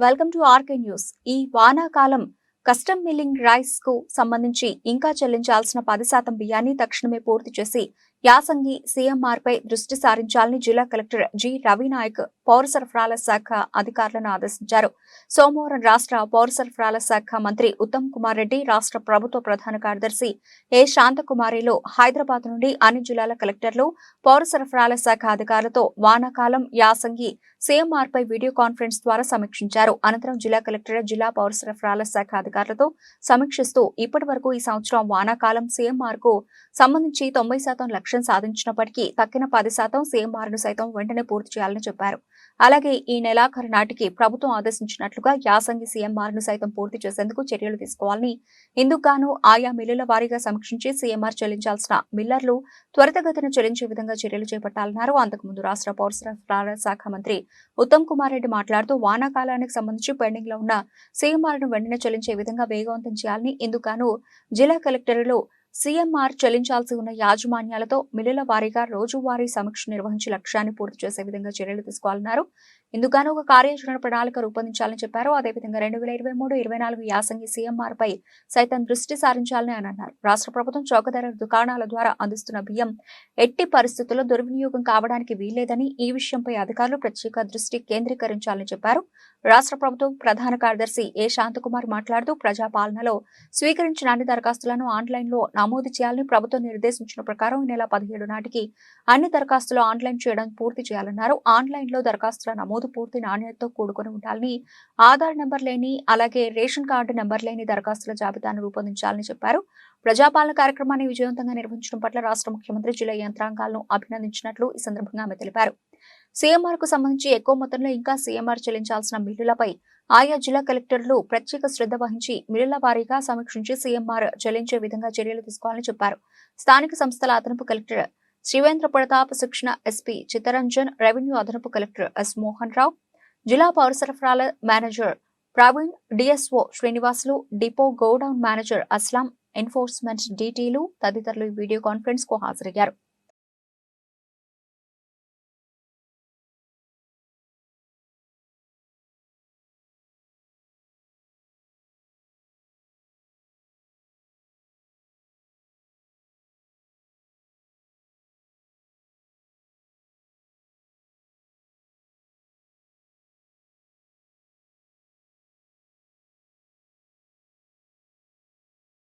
Welcome to RK news. ఈ వానాకాలం custom milling రైస్కు సంబంధించి ఇంకా చెల్లించాల్సిన పది శాతం బియ్యాన్ని తక్షణమే పూర్తి చేసి యాసంగి సీఎంఆర్పై దృష్టి సారించాలని జిల్లా కలెక్టర్ జి రవినాయక్ పౌర సరఫరాల శాఖ అధికారులను ఆదేశించారు. సోమవారం రాష్ట్ర పౌర సరఫరాల శాఖ మంత్రి ఉత్తమ్ కుమార్ రెడ్డి రాష్ట్ర ప్రభుత్వ ప్రధాన కార్యదర్శి ఏ శాంతకుమారిలో హైదరాబాద్ నుండి అన్ని జిల్లాల కలెక్టర్లు పౌర సరఫరాల శాఖ అధికారులతో వానాకాలం యాసంగి సీఎంఆర్పై వీడియో కాన్ఫరెన్స్ ద్వారా సమీక్షించారు. అనంతరం జిల్లా కలెక్టర్ జిల్లా పౌర సరఫరాల శాఖ అధికారులతో సమీక్షిస్తూ ఇప్పటి ఈ సంవత్సరం వానాకాలం సీఎంఆర్కు సంబంధించి తొంభై శాతం లక్ష్యం సాధించినప్పటికీ తక్కిన పది శాతం సీఎంఆర్ను సైతం వెంటనే పూర్తి చేయాలని చెప్పారు. అలాగే ఈ నెలాఖరు నాటికి ప్రభుత్వం ఆదేశించినట్లుగా యాసంగి సీఎంఆర్ను సైతం పూర్తి చేసేందుకు చర్యలు తీసుకోవాలని ఇందుకు ఆయా మిల్లుల వారీగా సమీక్షించి సీఎంఆర్ చెల్లించాల్సిన మిల్లర్లు త్వరితగతిన చెల్లించే విధంగా చర్యలు చేపట్టాలన్నారు. అంతకుముందు రాష్ట్ర పౌర సరఫరాల శాఖ మంత్రి ఉత్తమ్ కుమార్ రెడ్డి మాట్లాడుతూ వానాకాలానికి సంబంధించి పెండింగ్లో ఉన్న సీఎంఆర్ను వెంటనే చెల్లించే విధంగా వేగవంతం చేయాలని ఇందుకు జిల్లా కలెక్టర్లు సీఎంఆర్ చెల్లించాల్సి ఉన్న యాజమాన్యాలతో మిల్లుల వారీగా రోజువారీ సమీక్ష నిర్వహించి లక్ష్యాన్ని పూర్తి చేసే విధంగా చర్యలు తీసుకోవాలన్నారు. ఇందుగాను ఒక కార్యాచరణ ప్రణాళిక రూపొందించాలని చెప్పారు. అదేవిధంగా రెండు వేల ఇరవై మూడు ఇరవై నాలుగు యాసంగి సీఎంఆర్ పై సైతం దృష్టి సారించాలని అని అన్నారు. రాష్ట్ర ప్రభుత్వం చౌకధర దుకాణాల ద్వారా అందిస్తున్న బియ్యం ఎట్టి పరిస్థితుల్లో దుర్వినియోగం కావడానికి వీల్లేదని ఈ విషయంపై అధికారులు ప్రత్యేక దృష్టి కేంద్రీకరించాలని చెప్పారు. రాష్ట్ర ప్రభుత్వం ప్రధాన కార్యదర్శి ఏ శాంతకుమార్ మాట్లాడుతూ ప్రజాపాలనలో స్వీకరించిన అన్ని దరఖాస్తులను ఆన్లైన్లో నమోదు చేయాలని ప్రభుత్వం నిర్దేశించిన ప్రకారం ఈ నెల పదిహేడు నాటికి అన్ని దరఖాస్తులు ఆన్లైన్ చేయడం పూర్తి చేయాలన్నారు. ఆన్లైన్లో దరఖాస్తుల నమోదు పూర్తి నాణ్యతతో కూడుకొని ఉండాలని ఆధార్ నెంబర్ లేని అలాగే రేషన్ కార్డు నెంబర్ లేని దరఖాస్తుల జాబితాను రూపొందించాలని చెప్పారు. ప్రజాపాలన కార్యక్రమాన్ని విజయవంతంగా నిర్వహించడం పట్ల రాష్ట్ర ముఖ్యమంత్రి జిల్లా యంత్రాంగాలను అభినందించినట్లు ఈ సందర్భంగా ఆమె తెలిపారు. సీఎంఆర్కు సంబంధించి ఎక్కువ మొత్తంలో ఇంకా సీఎంఆర్ చెల్లించాల్సిన బిల్లులపై ఆయా జిల్లా కలెక్టర్లు ప్రత్యేక శ్రద్ధ వహించి మిల్లుల వారీగా సమీక్షించి సీఎంఆర్ చెల్లించే విధంగా చర్యలు తీసుకోవాలని చెప్పారు. స్థానిక సంస్థల అదనపు కలెక్టర్ శివేంద్ర ప్రతాప్ శిక్షణ ఎస్పీ చిత్తరంజన్ రెవెన్యూ అదనపు కలెక్టర్ ఎస్ మోహన్ రావు జిల్లా పౌర సరఫరాల manager Praveen DSO Srinivasulu depot godown manager Aslam enforcement డీటీలు తదితరులు ఈ వీడియో కాన్ఫరెన్స్కు హాజరయ్యారు.